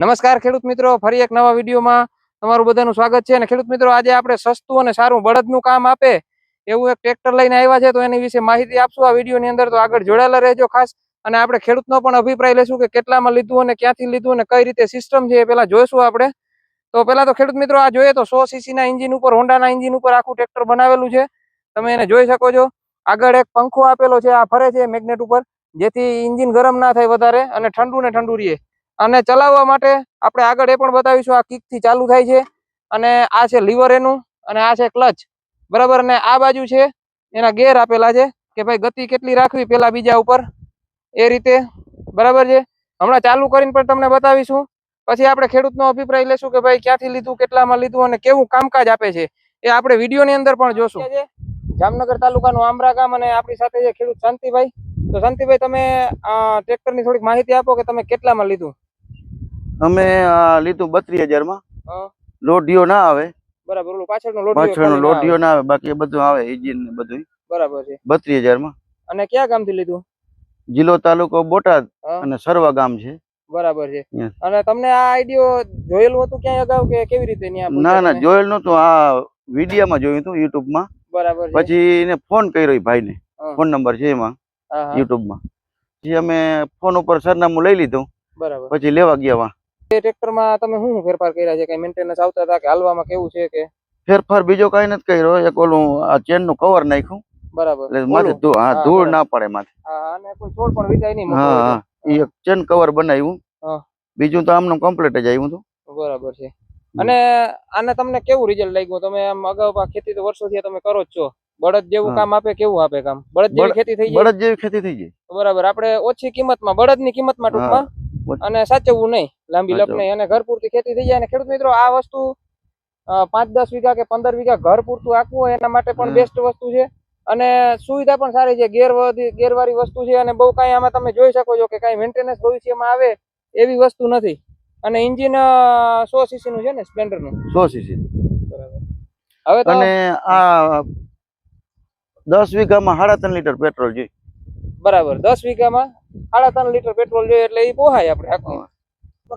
નમસ્કાર ખેડૂત મિત્રો, ફરી એક નવા વિડીયોમાં તમારું બધાનું સ્વાગત છે. અને ખેડૂત મિત્રો, આજે આપણે સસ્તું અને સારું બળદનું કામ આપે એવું એક ટ્રેક્ટર લઈને આવ્યા છે. તો એની વિશે માહિતી આપશું. આ વિડીયોની અંદર તો આગળ જોડાયેલા રહેજો ખાસ. અને આપણે ખેડૂતનો પણ અભિપ્રાય લેશું કે કેટલામાં લીધું અને ક્યાંથી લીધું અને કઈ રીતે સિસ્ટમ છે એ પેલા જોઈશું આપણે. તો પહેલા તો ખેડૂત મિત્રો, આ જોઈએ તો સો સીસી ના એન્જિન ઉપર, હોન્ડાના ઇન્જિન ઉપર આખું ટ્રેક્ટર બનાવેલું છે. તમે એને જોઈ શકો છો. આગળ એક પંખો આપેલો છે. આ ફરે છે મેગ્નેટ ઉપર, જેથી ઇન્જિન ગરમ ના થાય વધારે અને ઠંડુ ને ઠંડુ રહે. અને ચલાવવા માટે આપણે આગળ એ પણ બતાવીશું આ કિકથી ચાલુ થાય છે. અને આ છે લીવર એનું અને આ છે ક્લચ. બરાબર? અને આ બાજુ છે એના ગેર આપેલા છે કે ભાઈ ગતિ કેટલી રાખવી પેલા બીજા ઉપર. એ રીતે. બરાબર છે? હમણાં ચાલુ કરીને પણ તમને બતાવીશું. પછી આપણે ખેડૂતનો અભિપ્રાય લેશું કે ભાઈ ક્યાંથી લીધું કેટલામાં લીધું અને કેવું કામકાજ આપે છે. એ આપણે વિડીયોની અંદર પણ જોશું. જામનગર તાલુકાનું આમરા ગામ અને આપણી સાથે છે ખેડૂત શાંતિભાઈ. તો શાંતિભાઈ તમે આ ટ્રેક્ટરની થોડીક માહિતી આપો કે તમે કેટલામાં લીધું? અમે આ લીધું બત્રીસ હજારમાં. લોઢિયો ના આવે. બરાબર ઓલું પાછળનો લોઢિયો ના આવે. બાકી બધું આવે ઇન્જિન ને બધું બરાબર છે. બત્રીસ હજારમાં અને ક્યાં ગામથી લીધું? જિલ્લો તાલુકો બોટાદ અને સરવા ગામ છે. બરાબર છે. અને તમને આ આઈડિયો જોયેલું હતું ક્યાંય અગાઉ કે કેવી રીતે ના ના? જોયેલ નતું આ વિડીયામાં જોયું હતું યુટ્યુબમાં બરાબર પછી એને ફોન કર્યો ભાઈ ને ફોન નંબર છે એમાં યુટ્યુબમાં પછી અમે ફોન ઉપર સરનામું લઈ લીધું. બરાબર. પછી લેવા ગયા ટ્રેક્ટરમાં તમે શું શું ફેરફાર કર્યા છે? કઈ મેન્ટેનન્સ આવતા હતા કે હાલવામાં કેવું છે કે? ફેરફાર બીજો કઈ નથી કર્યો. એક ઓલું આ ચેનનું કવર નાખ્યું. બરાબર. એટલે માથે હા ધૂળ ના પડે માથે. હા, અને કોઈ છોડ પણ વિચાય નહીં હા એક ચેન કવર બનાવ્યું. હા. બીજું તો આમનું કમ્પ્લીટ જ આવ્યું હતું. બરાબર છે. અને આને તમને કેવું રિઝલ્ટ લાગ્યું? તમે આમ અગાઉ પા ખેતી તો વર્ષોથી તમે કરો જ છો. બળદ જેવું કામ આપે કેવું આપે કામ? બળદ જેવી ખેતી થઈ જાય? બળદ જેવી ખેતી થઈ જાય. બરાબર. આપણે ઓછી કિંમતમાં બળદની કિંમતમાં ટૂંકમાં અને સાચવવું નહીં. લાંબી લપને અને ઘર પૂરતી ખેતી થઈ જાય અને ખેડૂત મિત્રો આ વસ્તુ પાંચ દસ વીઘા કે પંદર વીઘા ઘર પૂરતું આપવું હોય એના માટે પણ બેસ્ટ વસ્તુ છે. અને સુવિધા પણ સારી છે. ગેરવાળી ગેરવાળી વસ્તુ છે અને બહુ કાંઈ આમાં તમે જોઈ શકો છો કે કાંઈ મેન્ટેનન્સ ભવિષ્યમાં આવે એવી વસ્તુ નથી. અને એન્જિન સો સીસી નું છે ને સ્પ્લેન્ડરનું. સો સીસી બરાબર. હવે અને આ દસ વીઘામાં સાડા ત્રણ લીટર પેટ્રોલ જોઈએ. બરાબર. દસ વીઘામાં સાડા ત્રણ લીટર પેટ્રોલ જોઈએ એટલે એ પોહાય આપણે આખું.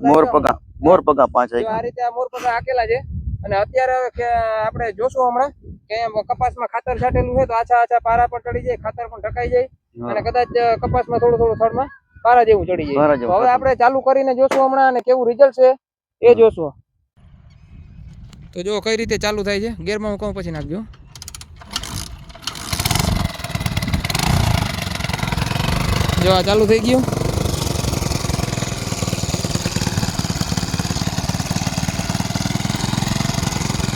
મોર પગા પાંચ આ રીતે આ મોર પગા છે. અને અત્યારે હવે આપણે જોશું હમણાં કે કપાસમાં ખાતર છાંટેલું છે તો આછા આછા પારા પણ ચડી જાય ખાતર પણ ઢકાઈ જાય અને કદાચ કપાસમાં થોડું થોડું થડમાં પારા જેવું ચડી જાય. હવે આપણે ચાલુ કરીને જોશું હમણાં અને કેવું રિઝલ્ટ છે એ જોશું. તો જો કઈ રીતે ચાલુ થાય છે ગેરમાં હું કહું પછી નાખજો. જો આ ચાલુ થઈ ગયું.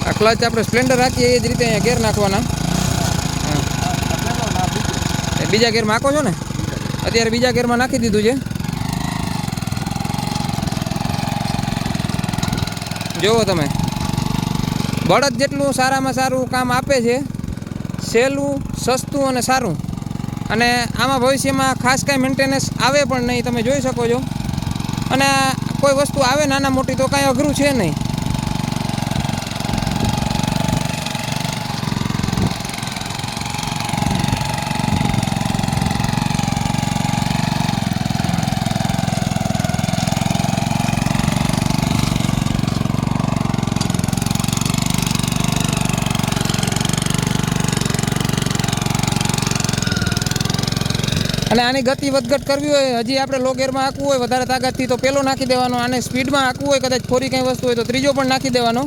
આ ક્લચ આપણે સ્પ્લેન્ડર રાખીએ, એ જ રીતે અહીંયા ગેર નાખવાના. બીજા ગેરમાં નાખો છો ને? અત્યારે બીજા ગેરમાં નાખી દીધું છે. જુઓ તમે. બળદ જેટલું સારામાં સારું કામ આપે છે, સહેલું, સસ્તું અને સારું. અને આમાં ભવિષ્યમાં ખાસ કાંઈ મેન્ટેનન્સ આવે પણ નહીં, તમે જોઈ શકો છો. અને કોઈ વસ્તુ આવે નાના મોટી તો કાંઈ અઘરું છે નહીં. અને આની ગતિ વધઘટ કરવી હોય, હજી આપણે લો ગેરમાં હાંકવું હોય, વધારે તાકાતથી તો પેલો નાખી દેવાનો, આને સ્પીડમાં હાંકવું હોય, કદાચ થોડી કંઈ વસ્તુ હોય તો ત્રીજો પણ નાખી દેવાનો.